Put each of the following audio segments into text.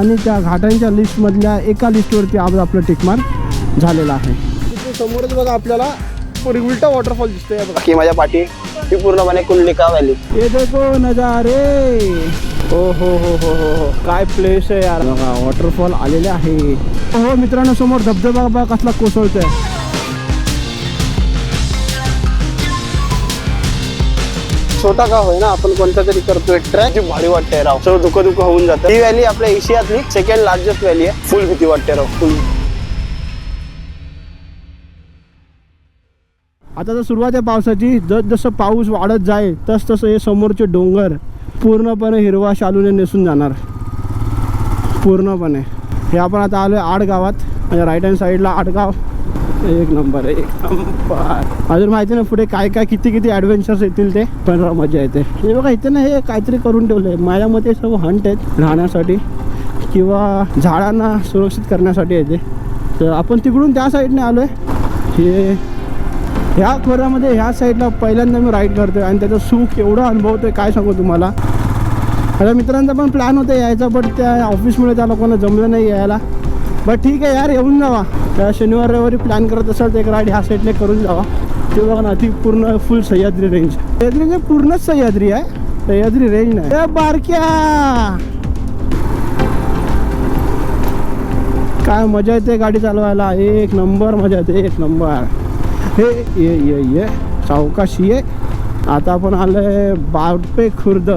आणि त्या घाटांच्या लिस्टमधल्या एका लिस्टवरती आज आपलं टिकमार्क झालेलं आहे. तिथे समोरच बघा आपल्याला पुरी उलटा वॉटरफॉल दिसतोय बघा. की माझ्या पाठी ही पूर्णपणे कुंडलिका व्हॅली ये देखो नजारे. हो हो हो हो हो हो. काय प्लेस आहे यार. बघा वॉटरफॉल आलेले आहे. हो मित्रांनो समोर धबधबा कसला कोसळतोय. छोटा का होय ना आपण कोणता तरी करतोय ट्रॅक जी भारी वाटते राव. सर्व दुःख दुःख होऊन जातं. ही व्हॅली आपल्या एशियातली सेकंड लार्जेस्ट व्हॅली आहे. फुल भीती वाटते राव. फुल आता तर सुरुवात आहे पावसाची. जस जसं पाऊस वाढत जाईल तस तसं हे समोरचे डोंगर पूर्णपणे हिरवा शालूने नेसून जाणार. पूर्णपणे. हे आपण आता आलो आहे आड गावात म्हणजे राईट हँड साईडला आडगाव. एक नंबर एक नंबर. अजून माहिती ना पुढे काय काय किती किती ॲडव्हेंचर्स येतील ते पण मजा येते. हे बघा इथे ना हे काहीतरी करून ठेवलं आहे माझ्या मते सर्व हंट आहेत राहण्यासाठी किंवा झाडांना सुरक्षित करण्यासाठी येते. तर आपण तिकडून त्या साईडने आलो आहे हे ह्या खोऱ्यामध्ये ह्या साईडला पहिल्यांदा मी राईड करतोय. आणि त्याचं सुख एवढं अनुभवतोय काय सांगू तुम्हाला. माझ्या मित्रांचा पण प्लॅन होता यायचा बट त्या ऑफिसमुळे त्या लोकांना जमलं नाही यायला. बट ठीक आहे यार येऊन जावा. त्या शनिवार रविवारी प्लॅन करत असाल तर एक राईड ह्या साईडने करून जावा. ते बघा ना ती पूर्ण फुल सह्याद्री रेंज सह्याद्री म्हणजे पूर्णच सह्याद्री आहे. सह्याद्री रेंज नाही. बारक्या! काय मजा येते गाडी चालवायला? एक नंबर मजा येते एक नंबर. हे ये ये ये. सावकाशी ये. आता आपण आलोय बारपे खुर्द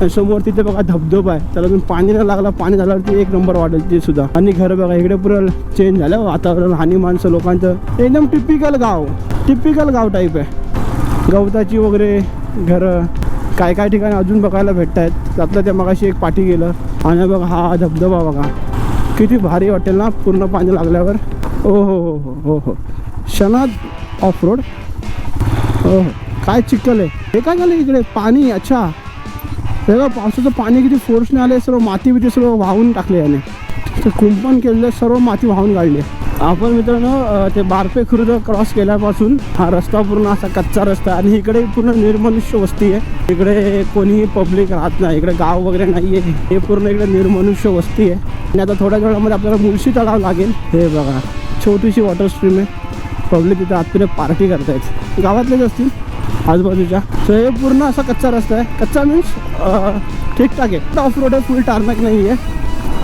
आणि समोर तिथे बघा धबधबा आहे. त्याला तुम्ही पाणी नाही लागला. पाणी झाल्यावरती एक नंबर वाढेल ते सुद्धा. आणि घर बघा इकडे पुरं चेंज झालं. वातावरण आणि माणसं लोकांचं. एकदम टिपिकल गाव. टिपिकल गाव टाईप आहे. गवताची वगैरे घरं काय काय ठिकाणी अजून बघायला भेटत आहेत त्यातलं त्या मगाशी एक पाठी गेलं. आणि बघा हा धबधबा बघा. किती भारी वाटेल ना. पूर्ण पाणी लागल्यावर. ओ हो हो हो हो हो. शनाद ऑफ रोड हो हो. काय चिखल आहे? हे काय झालं इकडे? पाणी अच्छा. बघा पावसाचं पाणी किती फोर्सने आले सर्व माती बिती सर्व वाहून टाकले याने. ते कुंपण केलेलं सर्व माती वाहून काढली आपण मित्रांनो ते बारपे खुर्द क्रॉस केल्यापासून हा रस्ता पूर्ण असा कच्चा रस्ता आहे आणि इकडे पूर्ण निर्मनुष्य वस्ती आहे. इकडे कोणीही पब्लिक राहत नाही इकडे गाव वगैरे नाही आहे हे पूर्ण इकडे निर्मनुष्य वस्ती आहे. आणि आता थोड्या वेळामध्ये आपल्याला मुळशी तलाव लागेल. हे बघा छोटीशी वॉटर स्ट्रीम आहे. पब्लिक तिथे आतमध्ये पार्टी करतायत. गावातलेच असतील? आजूबाजूच्या. सो हे पूर्ण असा कच्चा रस्ता आहे. कच्चा मीन्स ठीकठाक आहे. ऑफ रोड आहे फुल टार्मॅक नाही आहे.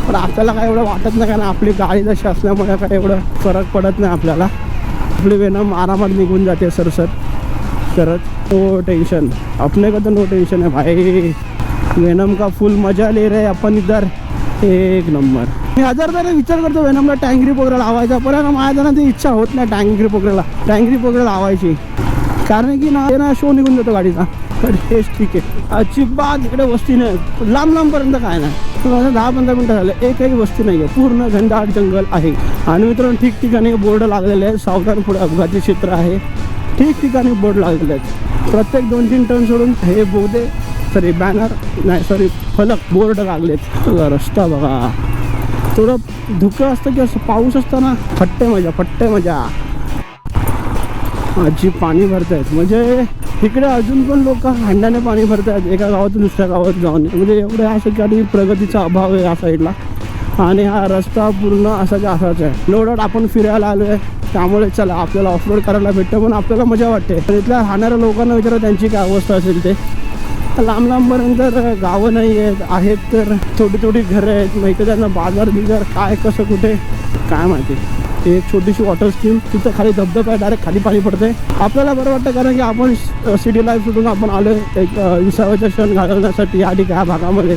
पण आपल्याला काय एवढं वाटत नाही कारण आपली गाडी जशी असल्यामुळे काय एवढं फरक पडत नाही आपल्याला. आपली वेनम आरामात निघून जाते सरसर करत नो टेन्शन अपने का तो नो टेन्शन है भाई. वेनम का फुल मजा ले रहे आपण इधर. एक नंबर. मी हजार जरा विचार करतो वेनमला टँगरी पोगरा लावायचा. पण माझ्या जरा ती इच्छा होत नाही टँगरी पोगऱ्याला टँगरी पोगरा लावायची. कारण की ना ते ना शो निघून जातो गाडीचा. तर हेच ठीक आहे. अजिबात इकडे वस्ती नाही. लांब लांबपर्यंत काय नाही. तुम्हाला दहा पंधरा मिनटं झालं. एकही वस्ती नाही आहे. पूर्ण घनदाट जंगल आहे. आणि मित्रांनो ठिकठिकाणी बोर्ड लागलेले आहेत. सावधान पुढे अपघाती क्षेत्र आहे. ठिकठिकाणी बोर्ड लागलेले आहेत. प्रत्येक दोन तीन टन सोडून हे बोगदे सॉरी बॅनर नाही सॉरी फलक बोर्ड लागलेत रस्ता बघा. थोडं धुकं असतं की असं पाऊस असताना फट्टे मजा फट्टे मजा. आजी पाणी भरतायत. म्हणजे इकडे अजून पण लोक हंड्याने पाणी भरतायत. एका गावातून दुसऱ्या गावात जाऊन. म्हणजे एवढ्या असं की आणि प्रगतीचा अभाव आहे या साईडला. आणि हा रस्ता पूर्ण असाच्या असाच आहे. नो डाऊट आपण फिरायला आलो आहे त्यामुळे चला आपल्याला ऑफरोड करायला भेटतं पण आपल्याला मजा वाटते. तर इथल्या राहणाऱ्या लोकांना विचारा त्यांची काय अवस्था असेल ते. लांब लांबपर्यंत तर गावं नाही आहेत आहेत तर छोटी छोटी घरं आहेत. मग इथं त्यांना बाजार बिजार काय कसं कुठे? काय माहिती. ते एक छोटीशी वॉटर स्कीम तिथं खाली धबधबा आहे डायरेक्ट खाली पाणी पडते आपल्याला बरं वाटतं कारण की आपण सिटी लाईफ सुटून आपण आलो एक विसाव्याचा क्षण घालवण्यासाठी या ठिकाणी या भागामध्ये.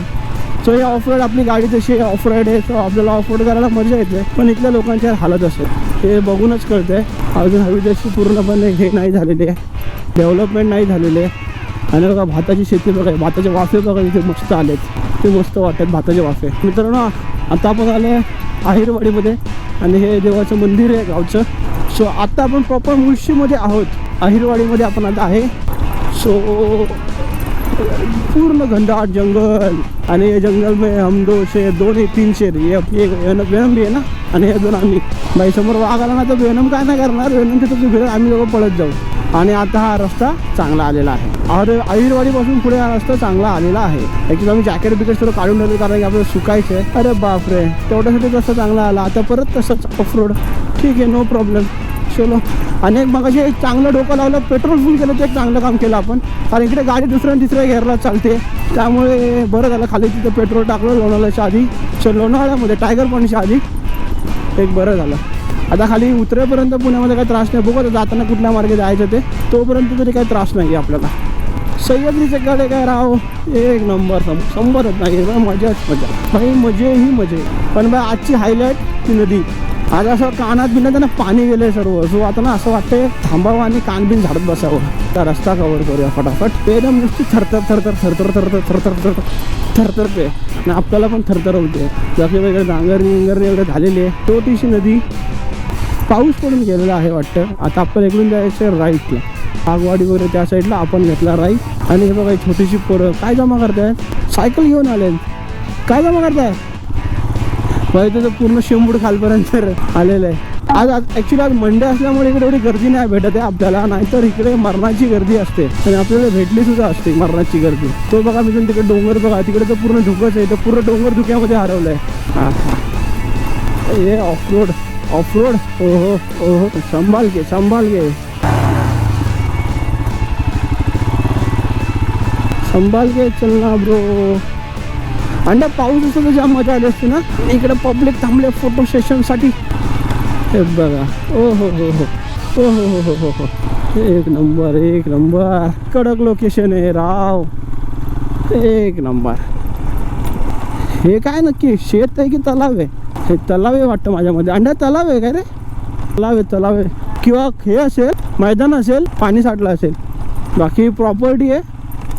सो हे ऑफ रोड आपली गाडी जशी ऑफ रोड आहे सो आपल्याला ऑफ रोड करायला मजा येते. पण इथल्या लोकांची हालत असेल. ते बघूनच कळते अजून हवी तशी पूर्णपणे हे नाही झालेली आहे. डेव्हलपमेंट नाही झालेली आहे. आणि बघा भाताची शेती बघा भाताचे वाफे बघा इथे मस्त आलेत. ते मस्त वाटतात भाताचे वाफे. मित्रांनो आता आपण आले आहिरवाडीमध्ये. आणि हे देवाचं मंदिर आहे गावचं. सो आता आपण प्रॉपर मुळशीमध्ये आहोत. आहिरवाडीमध्ये आपण आता आहे. सो पूर्ण घनदाट जंगल. आणि हे जंगल में हम दो शेर दोन हे तीन शेर ये वेनम बी आहे ना? आणि हे दोन आम्ही. बाई समोर वाघ आला ना तर वेनम काय नाही करणार? वेनम तिथं आम्ही लोक पळत जाऊ. आणि आता हा रस्ता चांगला आलेला आहे. और आयुर्वाडीपासून पुढे हा रस्ता चांगला आलेला आहे. ॲक्च्युली आम्ही जॅकेट बिकेट सर्व काढून ठेवलं कारण की आपल्याला सुकायचं आहे अरे बापरे तेवढ्यासाठी रस्ता चांगला आला. आता परत तसंच ऑफ रोड ठीक आहे नो प्रॉब्लेम चलो. आणि मग एक चांगलं डोकं लावलं पेट्रोल फुल केलं ते एक चांगलं काम केलं आपण. कारण इकडे गाडी दुसऱ्या आणि तिसऱ्या घेरला चालते. त्यामुळे बरं झालं खाली तिथं पेट्रोल टाकलं लोणावळ्याच्या आधी. चल लोणावळ्यामध्ये टायगर पॉईंटच्या आधी. एक बरं झालं. आता खाली उतरेपर्यंत पुण्यामध्ये काही त्रास नाही. बघू आता जाताना कुठल्या मार्गे जायचं ते. तोपर्यंत तरी काही त्रास नाही आहे आपल्याला. सह्याद्रीचे कडे काय राव? एक नंबर सं शंभरच नाही. मजाच मजा भाई मजे ही मजे. पण बाय आजची हायलाईट ती नदी. आज असं कानात बिना त्यांना पाणी गेलं आहे सर्व. सो आता ना असं वाटतंय थांबावं आणि कानबीन झाडत बसावं. त्या रस्ता कवर करूया फटाफट. ते एकदम नुसती थरथर थरथर थरथर थरथर थरथर थरथर थरथरते आणि आपल्याला पण थरथर होते. जसे वेगळे नांगरणी विंगरणी वगैरे झालेली आहे. तो तीशी नदी. पाऊस पडून गेलेला आहे वाटतं. आता आपण इकडून जायचं राईटला आगवाडी वगैरे त्या साईडला आपण घेतला राईट आणि हे बघा छोटीशी पोरं. काय जमा करतायत सायकल घेऊन आले. काय जमा करताय? बघितलं तर पूर्ण शेंबूड खालपर्यंत आलेलं आहे. आज आज ॲक्च्युली आज मंडे असल्यामुळे इकडे एवढी गर्दी नाही भेटत आहे आपल्याला. नाहीतर इकडे मरणाची गर्दी असते. आणि आपल्याला भेटली सुद्धा असते मरणाची गर्दी. तो बघा मी तिकडे डोंगर बघा. तिकडे तर पूर्ण धुकंच आहे. तर पूर्ण डोंगर धुक्यामध्ये हरवलं आहे हे ऑफ रोड ऑफ रोड ओहो ओहो. संभाल के संभाल के. संभाल के चलना ब्रो आणि पाऊस असं तुझ्या मजा आली असते ना? इकडे पब्लिक थांबले फोटो सेशनसाठी हे बघा. ओ हो हो. हो ओ हो हो हो हो. हो एक नंबर एक नंबर कडक लोकेशन आहे राव. एक नंबर हे काय नक्की? शेत आहे की तलाव आहे? हे तलाव आहे वाटतं माझ्यामध्ये. अंड्या तलाव आहे काय रे? तलाव आहे तलाव आहे. किंवा हे असेल मैदान असेल पाणी साठलं असेल. बाकी प्रॉपर्टी आहे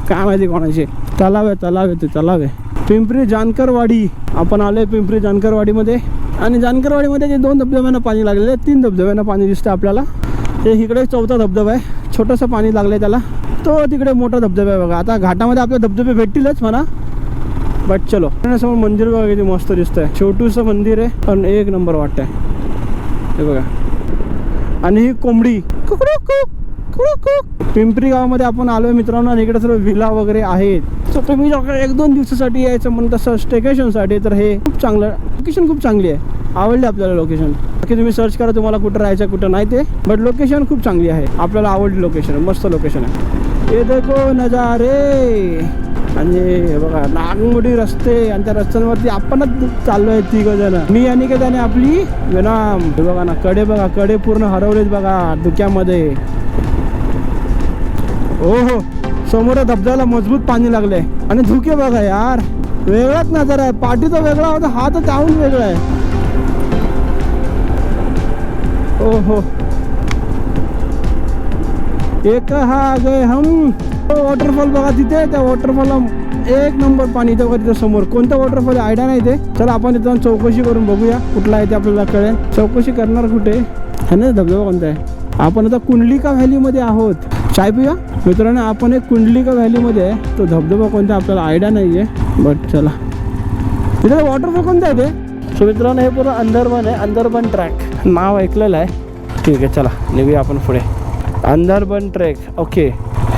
काय माहिती कोणाची. तलाव आहे तलाव आहे ते तलाव आहे. पिंपरी जानकरवाडी. आपण आलोय पिंपरी जानकरवाडीमध्ये. आणि जानकरवाडीमध्ये जे दोन धबधब्यांना पाणी लागलेलं आहे तीन धबधब्यांना पाणी दिसतं आपल्याला. ते इकडे चौथा धबधबा आहे. छोटंसं पाणी लागलं आहे त्याला. तो तिकडे मोठा धबधबा आहे बघा. आता घाटामध्ये आपले धबधबे भेटतीलच म्हणा. बट चलो. समोर मंदिर बघा किती मस्त दिसतंय. छोटूसं मंदिर आहे पण एक नंबर वाटतंय. हे बघा. आणि ही कोंबडी. पिंपरी गावामध्ये आपण आलोय मित्रांनो आणि इकडे सर्व विला वगैरे आहेत. सो तुम्ही जर एक दोन दिवसासाठी यायचं म्हणून तसं स्टेकेशनसाठी तर हे खूप चांगलं लोकेशन खूप चांगली आहे. आवडली आपल्याला लोकेशन बाकी तुम्ही सर्च करा तुम्हाला कुठं राहायचं कुठं नाही ते. बट लोकेशन खूप चांगली आहे. आपल्याला आवडली लोकेशन मस्त लोकेशन आहे. हे देखो नजारे. आणि हे बघा नागमोडी रस्ते आणि त्या रस्त्यांवरती आपणच चाललो आहे तिघ जण. मी आणि का त्याने आपली विनाम हे बघा ना कडे बघा कडे पूर्ण हरवलेत बघा धुक्यामध्ये हो हो समोर धबधब्याला मजबूत पाणी लागले आणि धुके बघा यार वेगळाच ना आहे. पाठी तर वेगळा होता हा तर त्याहून वेगळा आहे. ओ हो एक हा गए हम वॉटरफॉल बघा तिथे? त्या वॉटरफॉलला एक नंबर पाणी इथं बघा तिथं समोर. कोणतं वॉटरफॉल आयडिया नाही ते. चला आपण इथं जाऊन चौकशी करून बघूया. कुठला आहे ते आपल्याला कळेल. चौकशी करणार कुठे? आहे ना? धबधबा कोणता आहे? आपण आता कुंडलिका व्हॅलीमध्ये आहोत. चाय पिया मित्रांनो आपण एक कुंडलिका व्हॅलीमध्ये आहे. तो धबधबा कोणता आपल्याला आयडिया नाही आहे बट चला. तिथे वॉटरफॉल कोणता आहे ते? सो मित्रांनो हे पूर्ण अंदरबन आहे. अंदरबन ट्रॅक नाव ऐकलेलं आहे. ठीक आहे चला. निघूया आपण पुढे. अंदरबन ट्रॅक ओके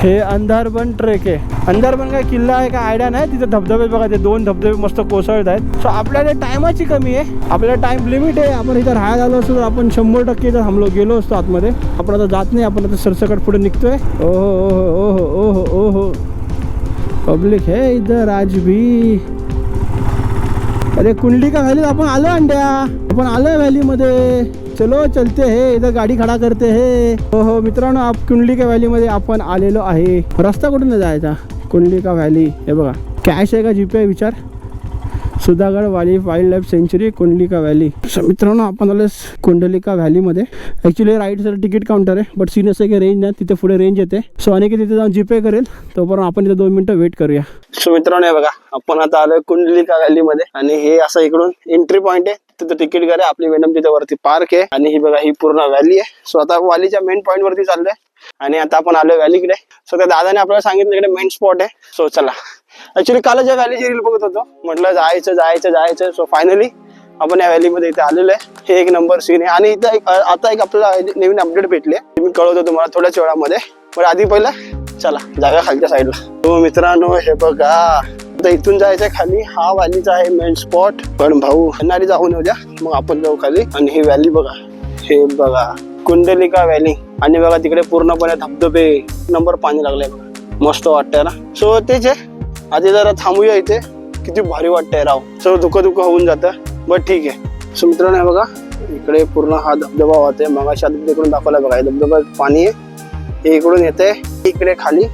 हे अंधारबन ट्रेक आहे. अंधारबन काय किल्ला आहे काय आयडिया नाही. तिथे धबधबे बघा ते दोन धबधबे मस्त कोसळत आहेत. सो आपल्याला टायमाची कमी आहे. आपल्याला टाइम लिमिट आहे. आपण इथं राहायला आलो असतो तर आपण शंभर टक्के इथं थांबलो गेलो असतो आतमध्ये. आपण आता जात नाही. आपण आता सरसकट पुढे निघतोय. ओहो ओहो ओहो ओहो पब्लिक है इधर आज भी अरे कुंडली का व्हॅली आपण आलो अंड्या. आपण आलो व्हॅलीमध्ये चलो चलते हे इथं गाडी खडा करते हे। हो हो मित्रांनो आप कुंडलिका व्हॅलीमध्ये आपण आलेलो आहे. रस्ता कुठून जायचा? कुंडलिका व्हॅली हे बघा. कॅश आहे का जीपे विचार? सुधागड वाली wildlife sanctuary Kundalika valley मित्रांनो आपण आलो Kundalika व्हॅलीमध्ये actually right side ticket counter आहे बट सीन असं की रेंज नाही तिथे पुढे रेंज येते. सो आणि तिथे जाऊन जीपे करेल. तोपर्यंत आपण इथे दोन मिनिटं वेट करूया. सो मित्रांनो बघा आपण आता आलोय कुंडलिका व्हॅलीमध्ये आणि हे असं इकडून एंट्री पॉईंट आहे. तिथं तिकीट करा. आपली मॅडम तिथे वरती पार्क आहे. आणि ही बघा ही पूर्ण व्हॅली आहे. सो आता वालीच्या मेन पॉईंट वरती चाललोय. आणि आता आपण आलोय व्हॅलीकडे सो त्या दादाने आपल्याला सांगितलं इकडे मेन स्पॉट आहे. सो चला. ऍक्च्युली काल ज्या व्हॅलीची रील बघत होतो. म्हटलं जायचं जायचं जायचं. सो फायनली आपण या व्हॅलीमध्ये इथे आलेलो आहे. हे एक नंबर सीन आहे. आणि इथं एक आता एक आपल्याला नवीन अपडेट भेटले मी कळवतो तुम्हाला थोड्याच वेळामध्ये. पण आधी पहिलं चला जागा खालच्या साईडला हो मित्रांनो हे बघा. आता इथून जायचंय खाली. हा व्हॅलीचा आहे मेन स्पॉट पण भाऊ येणारी जाऊन उद्या मग आपण जाऊ खाली. आणि ही व्हॅली बघा. हे बघा. कुंडलिका व्हॅली आणि बघा तिकडे पूर्णपणे धबधबे. नंबर पाणी लागले बघा. मस्त वाटतंय ना? सो तेच आहे. आधी जरा थांबूया इथे. किती भारी वाटतंय राव. सो दुःख दुःख होऊन जातं. बट ठीक आहे. सो मित्रांनो हे बघा. इकडे पूर्ण हा धबधबा वाहतोय. मगाशी आता तिकडून दाखवला बघा. हे धबधबा पाणी आहे. हे इकडून येते इकडे खाली.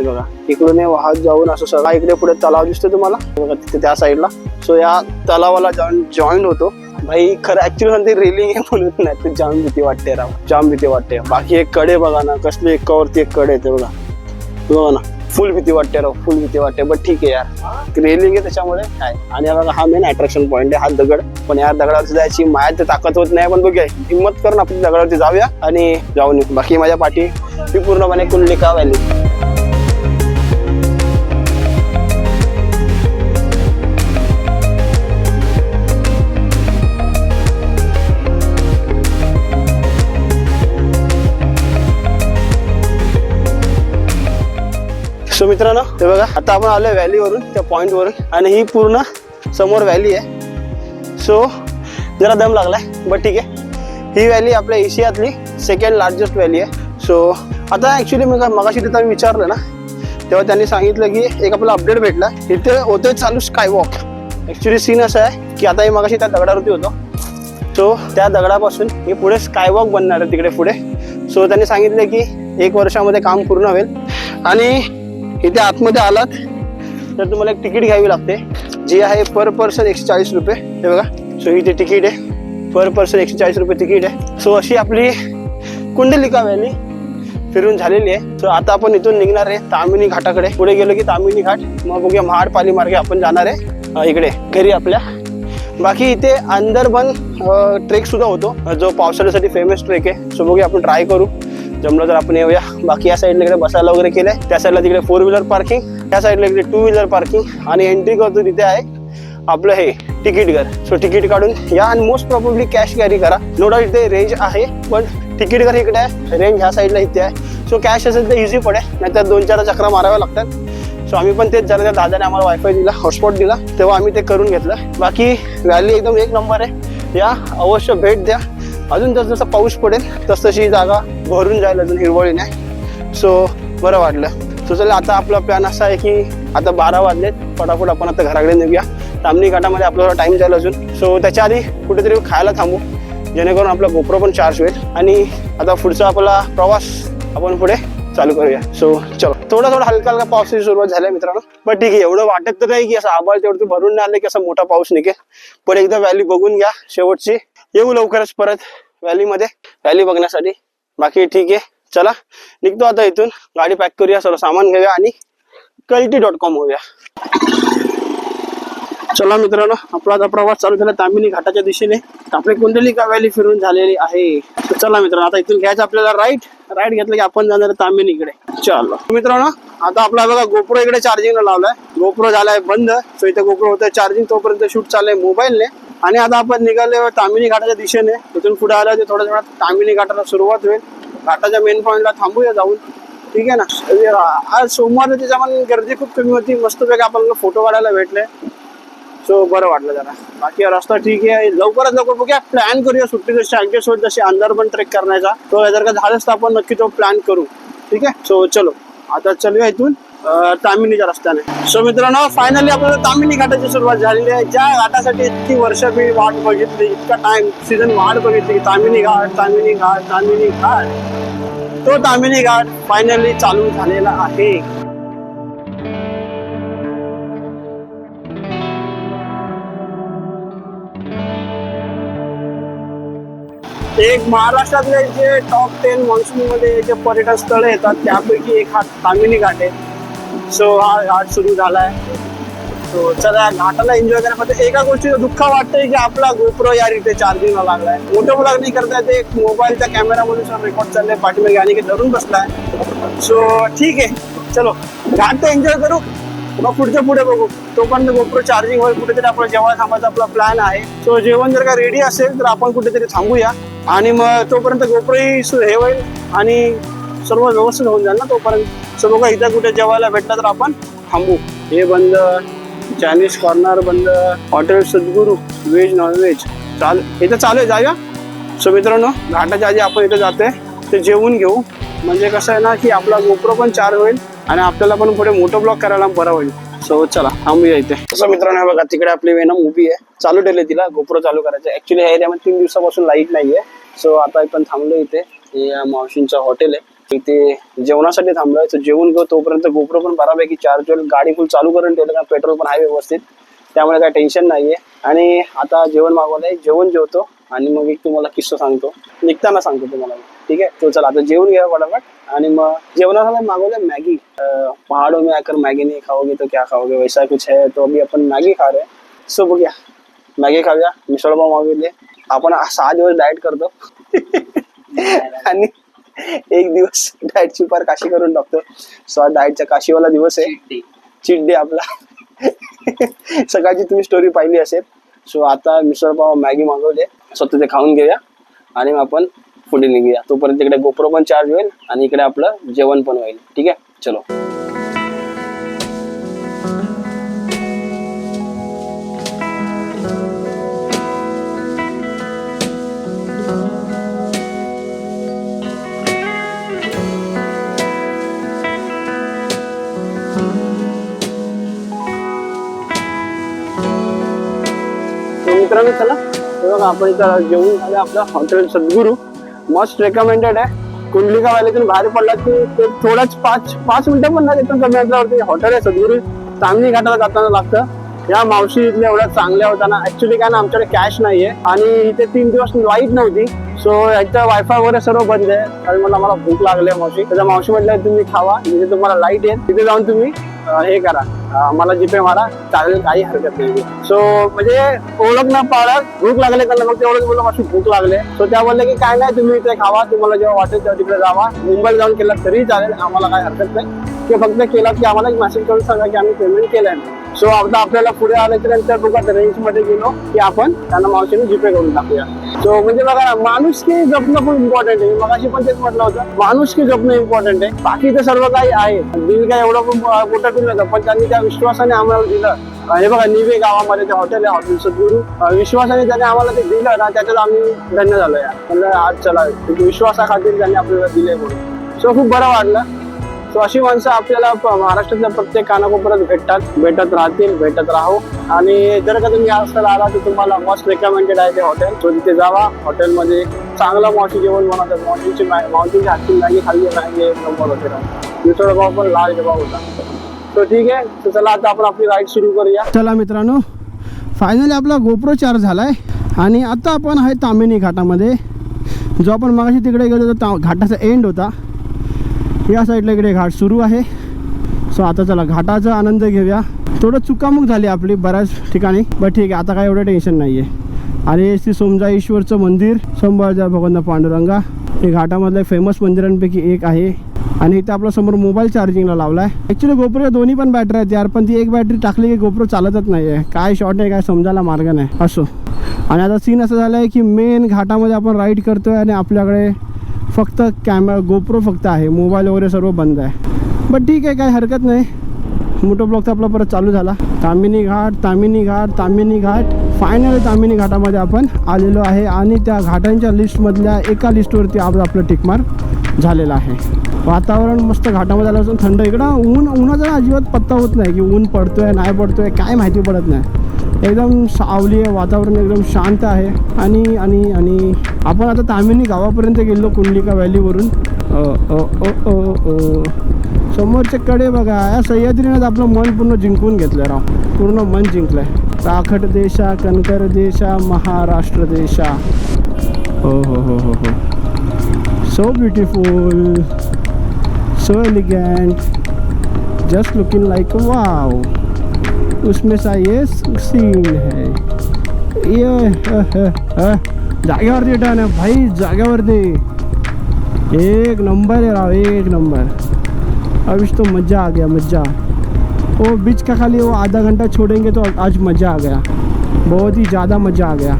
हे बघा. इकडून वाहत जाऊन असं सगळा. इकडे पुढे तलाव दिसतो तुम्हाला? बघा तिथे त्या साईडला सो या तलावाला जाऊन जॉईन होतो. भाई खरं ऍक्च्युली म्हणते रेलिंग आहे म्हणून नाही ते जाम भीती वाटते राव. जाम भीती वाटते. बाकी एक कडे बघा ना कसली एकावरती एक कडे येते बघा. बघा ना फुल भीती वाटते राव फुल भीती वाटते. बट ठीक आहे यार. रेलिंग आहे त्याच्यामुळे काय आणि बघा हा मेन अट्रॅक्शन पॉईंट आहे हा दगड. पण यार दगडावरती जायची माया तर ताकद होत नाही. पण बघूया हिंमत करून आपण दगडावरती जाऊया आणि जाऊन येऊ. बाकी माझ्या पाठी ही पूर्णपणे कुंडलिका व्हॅली सो मित्रांनो ते बघा आता आपण आलोय व्हॅलीवरून त्या पॉईंटवरून आणि ही पूर्ण समोर व्हॅली आहे. सो जरा दम लागलाय बट ठीक आहे. ही व्हॅली आपल्या एशियातली सेकंड लार्जेस्ट व्हॅली आहे. सो आता ॲक्च्युली मी मगाशी तिथं विचारलं ना तेव्हा त्यांनी सांगितलं की एक आपला अपडेट भेटला. इथे होतोय चालू स्काय वॉक सीन असं आहे की आता हे मगाशी त्या दगडावरती होतो. सो त्या दगडापासून हे पुढे स्कायवॉक बनणार आहे तिकडे पुढे. सो त्यांनी सांगितलं की एक वर्षामध्ये काम पूर्ण होईल. आणि इथे आतमध्ये आलात तर तुम्हाला एक तिकीट घ्यावी लागते. जी आहे पर पर्सन एकशे चाळीस रुपये. हे बघा सो इथे तिकीट आहे पर पर्सन एकशे चाळीस रुपये तिकीट आहे. सो अशी आपली कुंडलिका व्हॅली फिरून झालेली आहे. सो आता आपण इथून निघणार आहे तामिनी घाटाकडे. पुढे गेलो की तामिनी घाट. मग बघूया महाडपाली मार्गे आपण जाणार आहे. इकडे घरी आपल्या. बाकी इथे अंदरबन ट्रेक सुद्धा होतो. जो पावसाळ्यासाठी फेमस ट्रेक आहे. सो बघूया आपण ट्राय करू. जमलं तर आपण येऊया. बाकी या साईडला इकडे बसायला वगैरे केलंय. त्या साईडला तिकडे फोर व्हीलर पार्किंग त्या साईडला इकडे टू व्हीलर पार्किंग आणि एंट्री करतो तिथे आहे आपलं हे तिकीट घर. सो तिकीट काढून या आणि मोस्ट प्रॉब्ली कॅश कॅरी करा. नो डाऊट इथे रेंज आहे पण तिकीट घर इकडे आहे. रेंज ह्या साईडला इथे आहे. सो कॅश असेल तर इझी पडेल नाहीतर दोन चार चक्रा माराव्या लागतात. सो आम्ही पण तेच झालं त्या दादाने आम्हाला वायफाय दिला हॉटस्पॉट दिला. तेव्हा आम्ही ते करून घेतलं. बाकी व्हॅली एकदम एक नंबर आहे. या अवश्य भेट द्या. अजून जसजसा पाऊस पडेल तस तशी जागा भरून जाईल अजून हिरवळीने. सो बरं वाटलं. सो चला आता आपला प्लॅन असा आहे की आता बारा वाजलेत. फटाफट आपण आता घराकडे निघूया. तामणी घाटामध्ये आपल्याला टाइम जाईल अजून. सो त्याच्या आधी कुठेतरी खायला थांबू. जेणेकरून आपला गोप्रो पण चार्ज होईल. आणि आता पुढचा आपला प्रवास आपण पुढे चालू करूया. सो चलो. थोडा थोडा हलका हलका पावसाची सुरुवात झाली मित्रांनो. पण ठीक आहे एवढं वाटत तर नाही की असं आबाळ तेवढं भरून नाही आलं की असा मोठा पाऊस निघेल. पण एकदा व्हॅली बघून घ्या. शेवटची येऊ लवकरच परत व्हॅलीमध्ये व्हॅली बघण्यासाठी. बाकी ठीक आहे. चला निघतो आता इथून. गाडी पॅक करूया सर्व सामान घेऊया आणि कल्टी डॉट कॉम होऊया. चला मित्रांनो आपला आता प्रवास चालू झाला. तामिनी घाटाच्या दिशेने. आपली कुंडलिका व्हॅली फिरून झालेली आहे. चला मित्रांनो आता इथून घ्यायचं आपल्याला राईट राईट घेतलं की आपण जाणार तामिनी इकडे. चलो. मित्रांनो आता आपला बघा गोप्रो इकडे चार्जिंगला लावलाय. गोप्रो झालाय बंद. सो इथे गोप्रो होतं चार्जिंग तोपर्यंत शूट चाललंय मोबाईलने आणि आता आपण निघाले तामिनी घाटाच्या दिशेने. तिथून पुढे आलं ते थोड्या थोड्या तामिनी घाटाला सुरुवात होईल. घाटाच्या मेन पॉईंटला थांबूया जाऊन. ठीक आहे ना? आज सोमवार त्याच्यामध्ये गर्दी खूप कमी होती. मस्तपैकी आपल्याला फोटो काढायला भेटले. सो बरं वाटलं जरा. बाकी रस्ता ठीक आहे. लवकरात लवकर बघूया. प्लॅन करूया सुट्टी जशी ऍडजस्ट सोबत जशी अंदर पण ट्रेक करण्याचा. तो जर का झालंच तर आपण नक्की तो प्लॅन करू. ठीक आहे? सो चलो. आता चलूया इथून. तामिनीच्या रस्त्याने. सो मित्रांनो फायनली आपल्याला तामिनी घाटाची सुरुवात झालेली आहे. ज्या घाटासाठी इतकी वर्ष मी वाट बघितली इतका टाइम सीझन वाट बघितली तामिनी घाट तामिनी घाट तामिनी घाट. तो तामिनी घाट फायनली चालू झालेला आहे. एक महाराष्ट्रातले जे टॉप टेन मान्सून मध्ये जे पर्यटन स्थळ येतात त्यापैकी एक हा तामिनी घाट आहे. सो हा घाट सुरू झालाय. सो चला या घाटाला एन्जॉय करण्यामध्ये एका गोष्टीचं दुःख वाटतंय की आपला गोप्रो या इथे चार्जिंगला लागलाय. मोठं मुलाग नाही करताय ते मोबाईलच्या कॅमेरामधून सर रेकॉर्ड चाललंय पाठीमागे आणि की धरून बसलाय. सो ठीक आहे चलो घाट तर एन्जॉय करू. मग पुढच्या पुढे बघू. तोपर्यंत गोप्रो चार्जिंग होईल कुठेतरी आपण जेव्हा थांबायचा आपला प्लॅन आहे. सो जेवण जर का रेडी असेल तर आपण कुठेतरी थांबूया. आणि मग तोपर्यंत गोप्रोही सु- हे होईल आणि सर्व व्यवस्थित होऊन जाईल ना तोपर्यंत. सर्व इथं कुठे जेवायला भेटलं तर आपण थांबू. हे बंद चायनीज कॉर्नर बंद hotel Sadguru veg non veg चाल इथं चालू आहे जाऊया. सो मित्रांनो घाटाच्या आधी आपण इथे जाते ते जेवून घेऊ. म्हणजे कसं आहे ना की आपला गोप्रो पण चार होईल आणि आपल्याला पण पुढे मोठं ब्लॉक करायला बरं होईल. सो चला थांबूया इथे. तसं मित्रांनो बघा तिकडे आपली वेनम उभी आहे. चालू ठेवली तिला गोप्रो चालू करायचं. ऍक्च्युली ह्या एरियामध्ये तीन दिवसापासून लाइट नाहीये. सो आता आपण थांबलो इथे. हे मावशींचं हॉटेल आहे. इथे जेवणासाठी थांबलोय. तर जेवण घेऊ तोपर्यंत गोप्रो पण बऱ्यापैकी चार्ज होईल. गाडी फुल चालू करून ठेवलं कारण पेट्रोल पण आहे व्यवस्थित. त्यामुळे काय टेन्शन नाहीये. आणि आता जेवण मागवलंय. जेवण जेवतो. आणि मग एक तुम्हाला किस्सा सांगतो. निघताना सांगतो तुम्हाला ठीक आहे? तो चला आता जेवण घ्या फटाफट आणि मग जेवणाला मागवलंय मॅगी. पहाडो मी में आकर मॅगी नाही खाओगे तो क्या खाओगे? वैसा कुछ है तो अभी आपण मॅगी खा रहे सो बघूया. मॅगी खाऊया. मिसळ पाव मागवले. आपण सहा दिवस डाएट करतो. आणि एक दिवस डाएटची पार काशी करून टाकतो. सो आज डाएटचा काशीवाला दिवस आहे. चीट डे आपला. सकाळची तुम्ही स्टोरी पाहिली असेल. सो आता मिसळ पाव मॅगी मागवले. स्वतः ते खाऊन घेऊया. आणि मग आपण पुढे निघूया. तोपर्यंत इकडे गोप्रो पण चार्ज होईल आणि इकडे आपलं जेवण पण होईल. ठीक आहे? चलो. मित्रांनो चला. हे बघा आपण इथं जेवून झालं आपलं हॉटेल सद्गुरू. मस्त रेकमेंडेड आहे. कुंडलिका व्हॅलीतून बाहेर पडला की ते थोडंच पाच पाच मिनिटं पण नाही तिथून कमी अंतरावरती हॉटेल आहे सद्गुरू. चांगली घाटाला जाताना लागतं. या मावशी इथल्या एवढ्या चांगल्या होत्या ना ऍक्च्युली काय ना आमच्याकडे कॅश नाहीये. आणि इथे तीन दिवस लाइट नव्हती. सो याचं वायफाय वगैरे सर्व बंद आहे. आणि मला मला भूक लागली आहे मावशी. त्याच्या मावशी म्हटलं तुम्ही खावा. म्हणजे तुम्हाला लाइट येईल. तिथे जाऊन तुम्ही हे करा. मला जीपे मारा चालेल काही हरकत नाही. सो म्हणजे ओळख न पाळत भूक लागले त्यांना मग तेवढं बोललं माझी भूक लागले. सो त्या बोलले की काय नाही तुम्ही इथे खावा तुम्हाला जेव्हा वाटेल तेव्हा तिकडे जावा. मुंबईला जाऊन केलं तरी चालेल आम्हाला काही हरकत नाही. ते फक्त केला की आम्हाला एक मेसेज करून सांगा की आम्ही पेमेंट केलं आहे सो आता आपल्याला पुढे आल्याच्यानंतर बघा रेंजमध्ये गेलो की आपण त्यांना मावशीने जीपे करून टाकूया. सो म्हणजे बघा माणूस की जपणं पण इम्पॉर्टंट आहे. मगाशी पण तेच म्हटलं होतं माणूस की जपणं इम्पॉर्टंट आहे. बाकी तर सर्व काही आहे. बिल काय एवढं पण मोठं बिल नव्हतं पण त्यांनी त्या विश्वासाने आम्हाला दिलं. हे बघा निवे गावामध्ये ते हॉटेल आहे हॉटेल सद्गुरू विश्वासाने त्याने आम्हाला ते दिलं ना त्याच्यात आम्ही धन्य झालो यार. आज चला विश्वासाखातीर त्यांनी आपल्याला दिले म्हणून. सो खूप बरं वाटलं. सो अशी माणसं आपल्याला महाराष्ट्रातल्या प्रत्येक कानाकोपऱ्यात भेटतात. भेटत राहतील भेटत राहू. आणि जर का तुम्ही या स्थळाला आला तर तुम्हाला मस्त रेकमेंडेड आहे ते हॉटेल सो तिथे जावा. हॉटेलमध्ये चांगलं मावशी जेवण बनवतात. मावशीची मावशीच्या हातची मॅगी खाल्ली मॅगी एक नंबर होते. दुसरा भाव पण लाल डबा होता? सो ठीक आहे. तर चला आता आपण आपली राईड सुरू करूया. चला मित्रांनो फायनली आपला गोप्रो चार्ज झालाय. आणि आता आपण आहे तामिनी घाटामध्ये. जो आपण मागाशी तिकडे गेलो तो ता घाटाचा एंड होता. या साईडला इकडे घाट सुरू आहे. सो आता चला घाटाचा आनंद घेऊया. थोडं चुकामुक झाली आपली बऱ्याच ठिकाणी बट ठीक आहे आता काय एवढं टेन्शन नाही आहे आणि श्री सोमजाईश्वरचं मंदिर सोमबाळजा भगवंत पांडुरंगा हे घाटामधल्या फेमस मंदिरांपैकी एक आहे. आणि इथे आपला समोर मोबाईल चार्जिंगला लावला आहे ॲक्च्युली गोप्रो दोन्ही पण बॅटरी आहेत यार पण ती एक बॅटरी टाकली की गोप्रो चालतच नाही आहे काय शॉर्ट आहे काय समजायला मार्ग नाही. असो. आणि आता सीन असं झालं आहे की मेन घाटामध्ये आपण राईड करतोय आणि आपल्याकडे फक्त कॅमेरा गोप्रो फक्त आहे. मोबाईल वगैरे सर्व बंद आहे. बट ठीक आहे काय हरकत नाही. मोठं ब्लॉक तर आपला परत चालू झाला. तामिनी घाट तामिनी घाट तामिनी घाट. फायनली तामिनी घाटामध्ये आपण आलेलो आहे आणि त्या घाटांच्या लिस्टमधल्या एका लिस्टवरती आज आपलं टिकमार्क झालेलं आहे. वातावरण मस्त घाटामध्ये आलं असून थंड. इकडं ऊन उन्हाचा अजिबात पत्ता होत नाही की ऊन पडतोय नाही पडतोय काय माहिती पडत नाही. एकदम सावली आहे वातावरण एकदम शांत आहे. आणि आणि आणि आपण आता तामिनी गावापर्यंत गेलो कुंडलिका व्हॅलीवरून. अ, समोरचे कडे बघा या सह्याद्रीनं आपलं मन पूर्ण जिंकून घेतलं राव. पूर्ण मन जिंकलंय. राखट देशा कणकर देशा महाराष्ट्र देशा. हो हो हो हो हो. So beautiful so elegant just looking like wow उसमें सा ये सीन है। ये ह, ह, ह. जागेवरती टर्न आहे भाई जागेवरती एक नंबर आहे राव एक नंबर। अविश तो मजा आ गया मजा। वो बीच का खाली वो आधा घंटा छोड़ेंगे तो आज मज़ा आ गया। बहुत ही ज़्यादा मज़ा आ गया।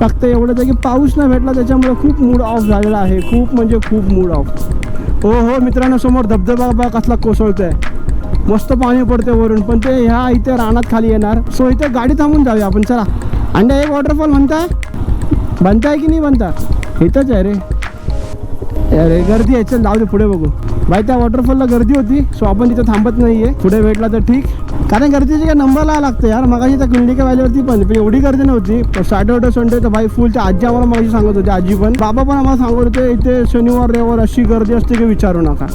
फक्त एवढंच आहे की पाऊस नाही भेटला त्याच्यामुळे खूप मूड ऑफ झालेला आहे. खूप म्हणजे खूप मूड ऑफ हो हो मित्रांनो समोर धबधबा कसला कसला कोसळतोय. मस्त पाणी पडते वरून. पण ते ह्या इथे रानात खाली येणार. सो इथे गाडी थांबून जाऊया आपण. चला. आणि एक वॉटरफॉल म्हणताय? बनताय की नाही बनता इथंच आहे रे. अरे गर्दी आहे. चल जाऊ दे पुढे बघू. बाई त्या वॉटरफॉलला गर्दी होती. सो आपण तिथं थांबत नाहीये. पुढे भेटला तर ठीक. कारण गर्दीची काय नंबर लावा लागतं यार. मगाशी त्या कुंडलिका व्हॅलीवरती पण. पण एवढी गर्दी नव्हती. सॅटर्डे संडे तर भाई फुलच्या आजी आम्हाला मगाशी सांगत होते. आजी पण. बाबा पण आम्हाला सांगत होते इथे शनिवार रविवार अशी गर्दी असते की विचारू नका.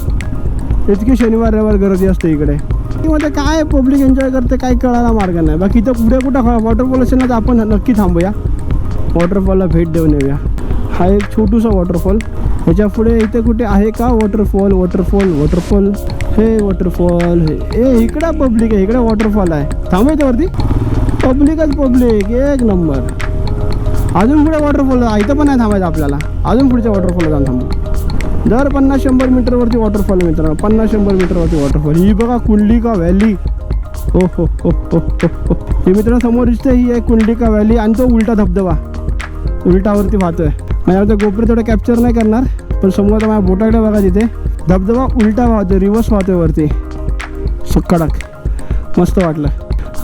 इतकी शनिवार रविवार गर्दी असते इकडे. मध्ये काय पब्लिक एन्जॉय करते काही कळायला मार्ग नाही. बाकी इथं पुढे कुठं वॉटरफॉल असेल ना तर आपण नक्की थांबूया. वॉटरफॉलला भेट देऊन येऊया. हा एक छोटूसा वॉटरफॉल ह्याच्या पुढे इथे कुठे आहे का वॉटरफॉल वॉटरफॉल वॉटरफॉल हे वॉटरफॉल हे ए इकडं पब्लिक आहे इकडे वॉटरफॉल आहे. थांबू याच्यावरती पब्लिकच पब्लिक एक नंबर अजून पुढे वॉटरफॉल इथं पण नाही थांबायचं आपल्याला. अजून पुढच्या वॉटरफॉलला जाऊन थांबू. दर पन्नास शंभर मीटरवरती वॉटरफॉल आहे मित्रांनो. पन्नास शंभर मीटरवरती वॉटरफॉल ही बघा कुंडलिका व्हॅली हो, ओ हो, हो हो हो हो हे मित्रांनो समोर दिसते ही आहे कुंडलिका व्हॅली आणि तो उलटा धबधबा. उलटावरती वाहतोय. माझ्या आता गोपरे थोडं कॅप्चर नाही करणार पण समोर आता माझ्या बोटाकडे बघा तिथे धबधबा उलटा वाहतोय रिवर्स वाहतोय वरती. कडक. मस्त वाटलं.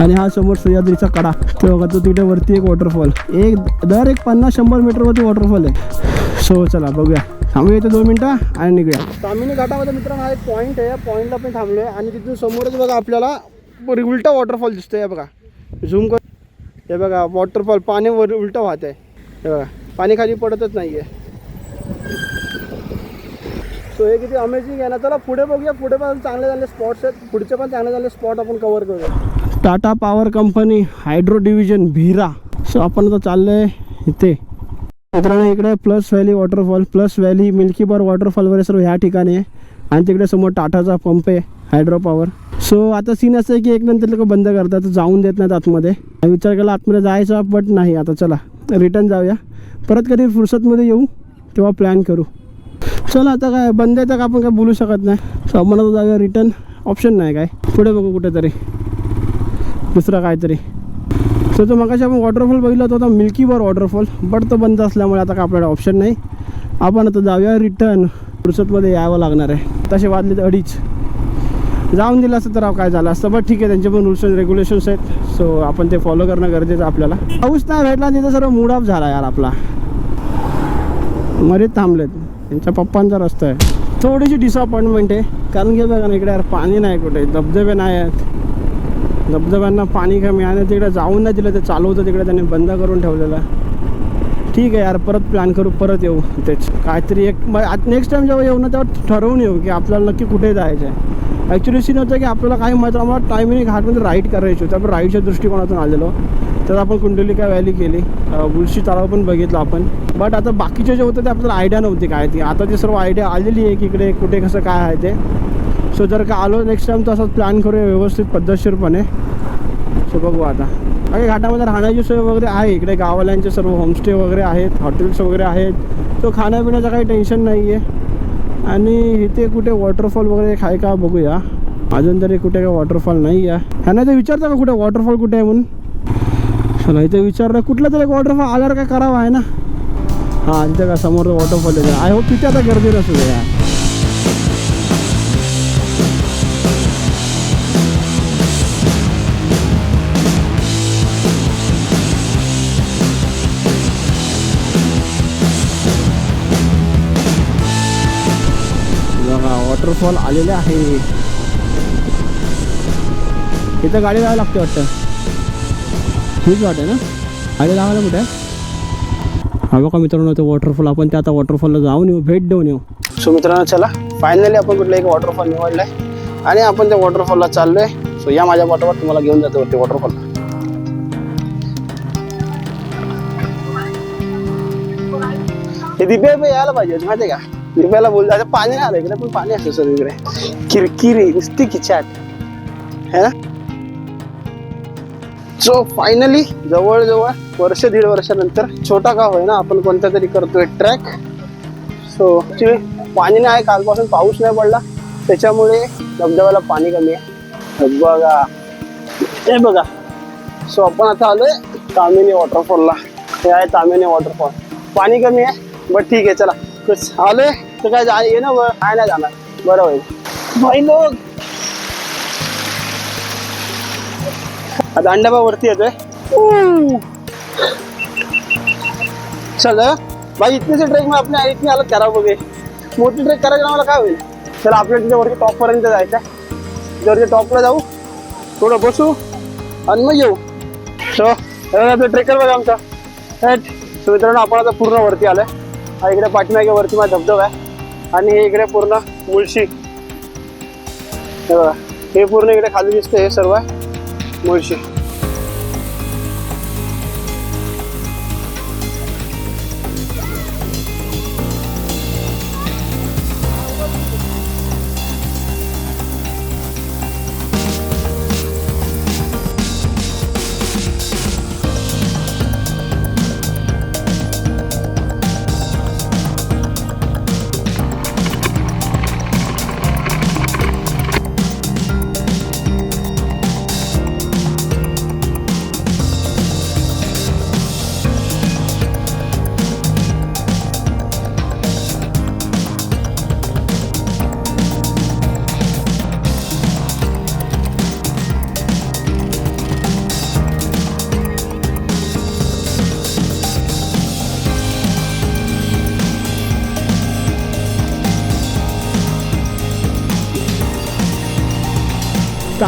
आणि हा समोर सह्याद्रीचा कडा. तो बघा तो तिथे वरती एक वॉटरफॉल एक दर एक पन्नास शंभर मीटरवरती वॉटरफॉल आहे. सो चला बघूया. थांबूया इथे दोन मिनटं आणि निघूया. तामिनी घाटामध्ये मित्रांनो हा एक पॉईंट आहे. या पॉईंटला पण थांबलोय. आणि तिथून समोरच बघा आपल्याला उलटा वॉटरफॉल दिसतोय. हे बघा. झूम कर. हे बघा वॉटरफॉल पाणी वर उलटं वाहत आहे. हे बघा पाणी खाली पडतच नाही आहे सो हे किती अमेझिंग आहे ना. चला पुढे बघूया. पुढे पण चांगले चांगले स्पॉट्स आहेत. पुढचे पण चांगले चांगले स्पॉट आपण कव्हर करूया. Tata power company hydro division Bhira so आपण आता चाललोय इथे. मित्रांनो इकडे plus valley waterfall plus valley milky bar waterfall वगैरे सर्व ह्या ठिकाणी आहे. आणि तिकडे समोर टाटाचा पंप आहे हायड्रो पॉवर सो आता सीन असं आहे की एक नंतर लोक बंद करतात जाऊन देत नाहीत आतमध्ये. विचार केला आतमध्ये जायचा बट नाही आता चला रिटर्न जाऊया. परत कधी फुरसतमध्ये येऊ तेव्हा प्लॅन करू. चला आता काय बंद आहे तर का आपण काय बोलू शकत नाही. सो आपण आता जाऊया रिटर्न ऑप्शन नाही काय. पुढे बघू कुठेतरी. दुसरं काहीतरी. सो तो मगाशी आपण वॉटरफॉल बघितला होता मिल्की बार वॉटरफॉल बट तो बंद असल्यामुळे आता काय आपल्याला ऑप्शन नाही. आपण आता जाऊया रिटर्न फुर्सतमध्ये यावं लागणार आहे. तसे वाजले तर अडीच. जाऊन दिलं असतं तर काय झालं असतं. बट ठीक आहे त्यांचे पण रूल्स अँड रेग्युलेशन्स आहेत. सो आपण ते फॉलो करणं गरजेचं आपल्याला. पाऊस नाही भेटला तिथं सर्व मूड ऑफ झाला यार आपला. मध्येच थांबलेत. त्यांच्या पप्पांचा रस्ता आहे. थोडीशी डिसअपॉइंटमेंट आहे. कारण की बघा ना इकडे यार पाणी नाही कुठे. धबधबे नाही आहेत. धबधब्यांना पाणी कमी आणि तिकडे जाऊन नाही दिलं ते चालू होतं तिकडे त्याने बंद करून ठेवलेलं. ठीक आहे यार परत प्लॅन करू परत येऊ तेच काहीतरी एक नेक्स्ट टाईम जेव्हा येऊ ना तेव्हा ठरवून येऊ की आपल्याला नक्की कुठे जायचं आहे. ॲक्च्युली सीन होतं की आपल्याला काही मात्र आम्हाला टायमिंग घाटमध्ये राईड करायची होती. आपण राईडच्या दृष्टिकोनातून आलेलो. तर आपण कुंडलिका व्हॅली केली. बुलशी तलाव पण बघितलं आपण. बट आता बाकीचे जे होतं ते आपल्याला आयडिया नव्हती काय ती. आता ती सर्व आयडिया आलेली आहे की इकडे कुठे कसं काय आहे ते. सो जर का आलो नेक्स्ट टाइम तर असंच प्लॅन करूया व्यवस्थित पद्धतशीरपणे. सो बघू आता. आणि घाटामध्ये राहण्याची सोय वगैरे आहे. इकडे गावाल्यांचे सर्व होमस्टे वगैरे आहेत हॉटेल्स वगैरे आहेत. सो खाण्यापिण्याचं काही टेन्शन नाही आहे आणि इथे कुठे वॉटरफॉल वगैरे आहे का बघूया. अजून तरी कुठे काय वॉटरफॉल नाही आहे ह्यांना ते विचारतं का कुठे वॉटरफॉल कुठे आहे म्हणून? चला इथे विचारलं. कुठलं तरी वॉटरफॉल आल्यावर काय करावं आहे ना? हां तिथे का समोर वॉटरफॉल आहे. आय होप तिथे आता गर्दी नसू द्या यार आलेले आहे. इथं गाडी लावायला लागते वाटतं. हीच वाट ना? गाडी लावायला कुठे? हा बघा मित्रांनो ते वॉटरफॉल आपण त्या आता वॉटरफॉलला जाऊन येऊ भेट देऊन येऊ. सो मित्रांनो चला. फायनली आपण कुठला एक वॉटरफॉल निवडलाय. आणि आपण त्या वॉटरफॉलला चाललोय. सो या माझ्या वॉटरफॉल तुम्हाला घेऊन जातो वरती वॉटरफॉलला हे दिव्या यायला पाहिजे माहिती का? रुपयाला बोल आता पाणी नाही आलं इकडे पण पाणी असतं सर इकडे किरकिरी नुसती किचाट है ना? सो फायनली जवळजवळ वर्ष दीड वर्षानंतर छोटा गाव आहे ना आपण कोणता तरी करतोय ट्रॅक. सो पाणी नाही आहे कालपासून पाऊस नाही पडला. त्याच्यामुळे धबधब्याला पाणी कमी आहे. बघा. हे बघा. सो आपण आता आलोय तामिनी वॉटरफॉलला हे आहे तामिनी वॉटरफॉल पाणी कमी आहे बट ठीक आहे चला. कस आलोय तर काय जा ये ना काय नाही जाणार. बरं होईल. भाई लोक. आता अंडाबा वरती येतोय. चल बाई भाई इतने से ट्रेक मग अपने इतनी आलं करा बघे मोठी ट्रेक करायची आम्हाला काय होईल? चला आपल्या तिथे वरती टॉप पर्यंत जायचं जर टॉपला जाऊ. थोडं बसू. आणि मग येऊ. सो आपलं ट्रेकर बघा आमचा. मित्रांनो आपण आता पूर्ण वरती आलं हा इकडे पाठीमागे वरती माझा धबधबा आहे. आणि हे इकडे पूर्ण मुळशी. हे बघा हे पूर्ण इकडे खाली दिसतं हे सर्व आहे मुळशी.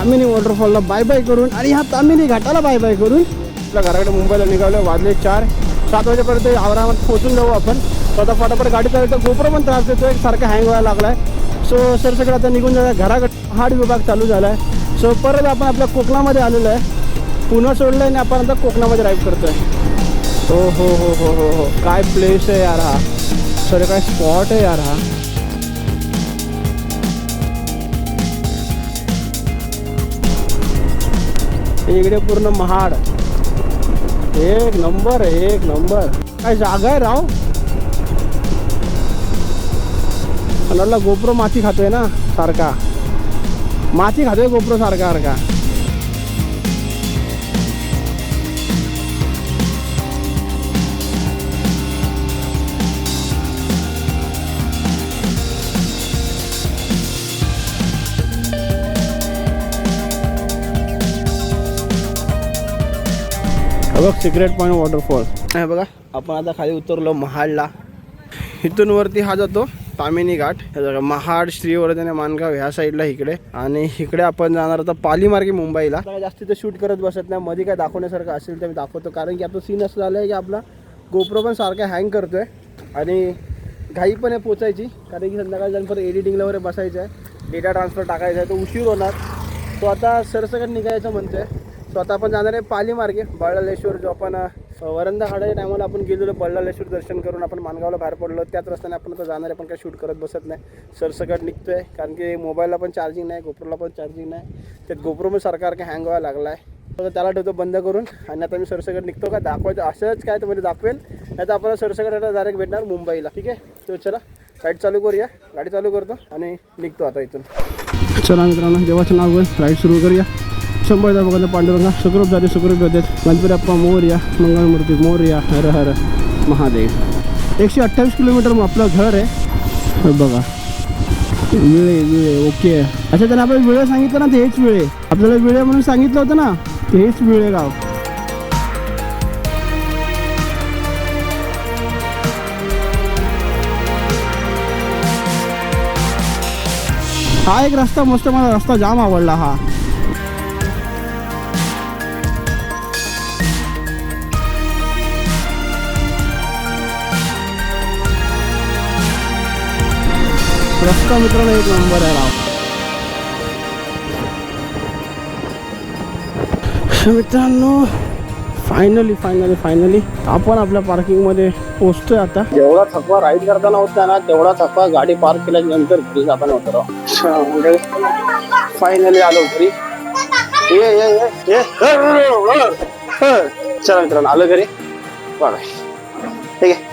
तामिनी वॉटरफॉलला बाय बाय करून आणि ह्या तामिनी घाटाला बाय बाय करून आपल्या घराकडे मुंबईला निघालो वाजले चार. सात वाजेपर्यंत आरामात पोहोचून जाऊ आपण. स्वतः फटाफट गाडी चालवतो गोप्रो पण त्रास देतो एक सारखा हँग व्हायला लागलाय. सो सर सगळं आता निघून जाणार घराकडे हार्ड विभाग चालू झाला आहे सो परत आपण आपल्या कोकणामध्ये आलेलो आहे. पुन्हा सोडलं आणि आपण आता कोकणामध्ये ड्राईव्ह करतोय. हो हो हो हो हो हो. काय प्लेस आहे यार हा? सर काय स्पॉट आहे यार हा? इकडे पूर्ण महाड. एक नंबर एक नंबर. काय जागा आहे राव? मला गोप्रो माती खातोय ना सारखा. माती खातोय गोप्रो सारखा सारखा. सिक्रेट पॉईंट वॉटरफॉल हे बघा आपण आता खाली उतरलो महाडला. इथून वरती हा जातो तामिनी घाट. हे बघा महाड श्रीवर्धन मानगाव ह्या साईडला इकडे. आणि इकडे आपण जाणार आता पालीमार्गे मुंबईला. आता जास्त शूट करत बसत नाही. मध्ये काय दाखवण्यासारखं असेल तर मी दाखवतो. कारण की आता सीन असं झालं आहे की आपला गोप्रो पण सारखा हँग करतो आहे आणि घाई पण आहे पोचायची. कारण की संध्याकाळी जाऊन परत एडिटिंगला वगैरे बसायचं आहे डेटा ट्रान्सफर टाकायचा आहे तो उशीर होणार. तो आता सरसकट निघायचं म्हणतो आहे आता आपण जाणार आहे पाली मार्गे बळालेश्वर जो आपण वरंदा हाडाच्या टायमाला आपण गेलेलो बळालेश्वर दर्शन करून आपण मानगावला बाहेर पडलो. त्याच रस्त्याने आपण आता जाणार आहे पण काय शूट करत बसत नाही. सरसकट निघतोय कारण की मोबाईलला पण चार्जिंग नाही गोप्रोला पण चार्जिंग नाही. त्यात गोप्रो पण सारखा हँग व्हायला लागला आहे तर त्याला ठेवतो बंद करून आणि आता मी सरसकट निघतो का? दाखवायचं असंच काय तर म्हणजे दाखवेल. नाही तर आपल्याला सरसकट डायरेक्ट भेटणार मुंबईला ठीक आहे? तर चला राईड चालू करूया. गाडी चालू करतो आणि निघतो आता इथून. चला मित्रांनो देवाचं नाव राईड सुरू करूया. शंभर बघा पांडुरंगा. सुखरूप जाते सुखरूप जाते गणपती अप्पा मोर्या मंगळमूर्ती मोर्या हर हर महादेव. एकशे अठ्ठावीस किलोमीटर मग आपलं घर आहे. बघा. विळे विळे ओके. अच्छा त्याने आपण वेळ सांगितलं ना ते हेच वेळे आपल्याला विळे म्हणून सांगितलं होतं ना. ते हेच वेळे गाव. हा एक रस्ता मस्त मला रस्ता जाम आवडला हा. रस्ता मित्रांनो एक नंबर आहे राव. मित्रांनो फायनली फायनली फायनली आपण आपल्या पार्किंगमध्ये पोहोचतोय आता. जेवढा थकवा राईड करताना होता ना तेवढा थकवा गाडी पार्क केल्यानंतर घरी जाताना होता फायनली आलो घरी. ये चला मित्रांनो आलो घरी. बघा. ठीक आहे.